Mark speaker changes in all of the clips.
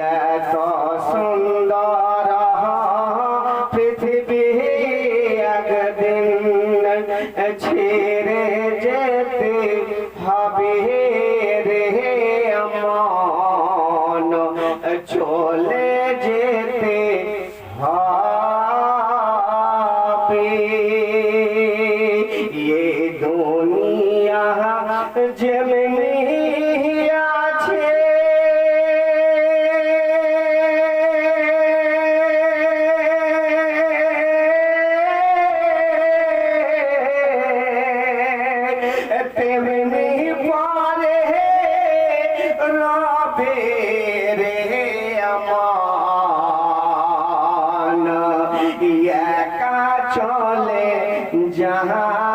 Speaker 1: এত সুন্দর পৃথিবী একদিন ছেড়ে যেতে হবে রে আমন চলে যেতে হবে। এ দুনিয়া যে চলে যাবে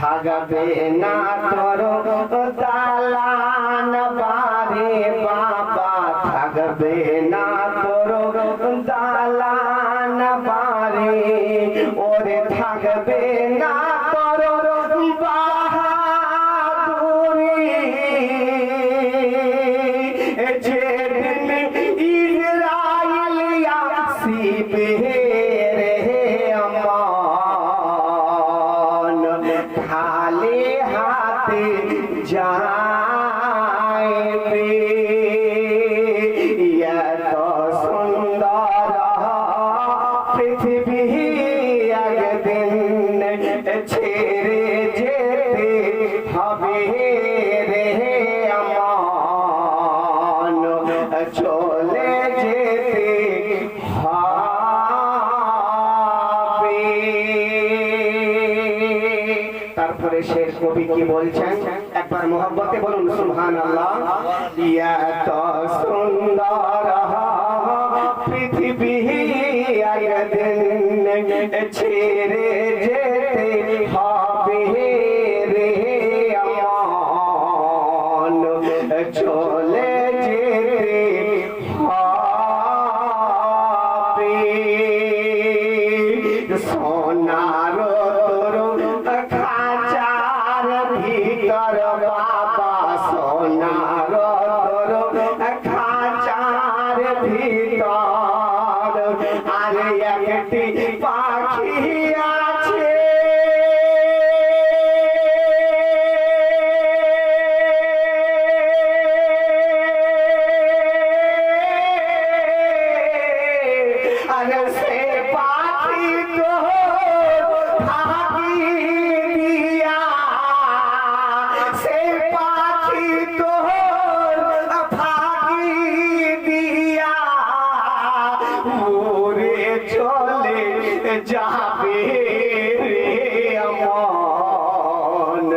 Speaker 1: থাকবে না তোর দালান বারে বাবা। থাকবে না তোর দালান বারে। ওরে থাকবে না তোর বাহাদুরি। যেদিন ইসরাইল আসিবে যাইবে এত সুন্দর পৃথিবী। তারপরে শেষ কবি কি বলছেন? একবার মোহব্বতে বলুন সুহান আল্লাহ এত সুন্দর পৃথিবী ছেড়ে যেতে হবে উড়ে চলে যাবে মন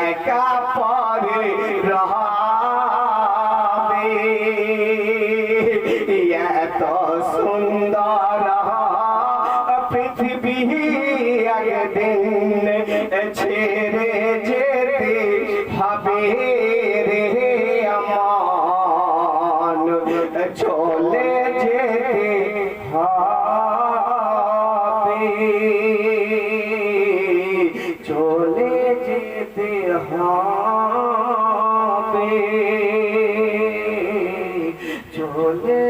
Speaker 1: একা পরে রহাবে। সুন্দর পৃথিবী একদিন ছেড়ে যেতে হবে রে। চলে যেতে হবে। চলে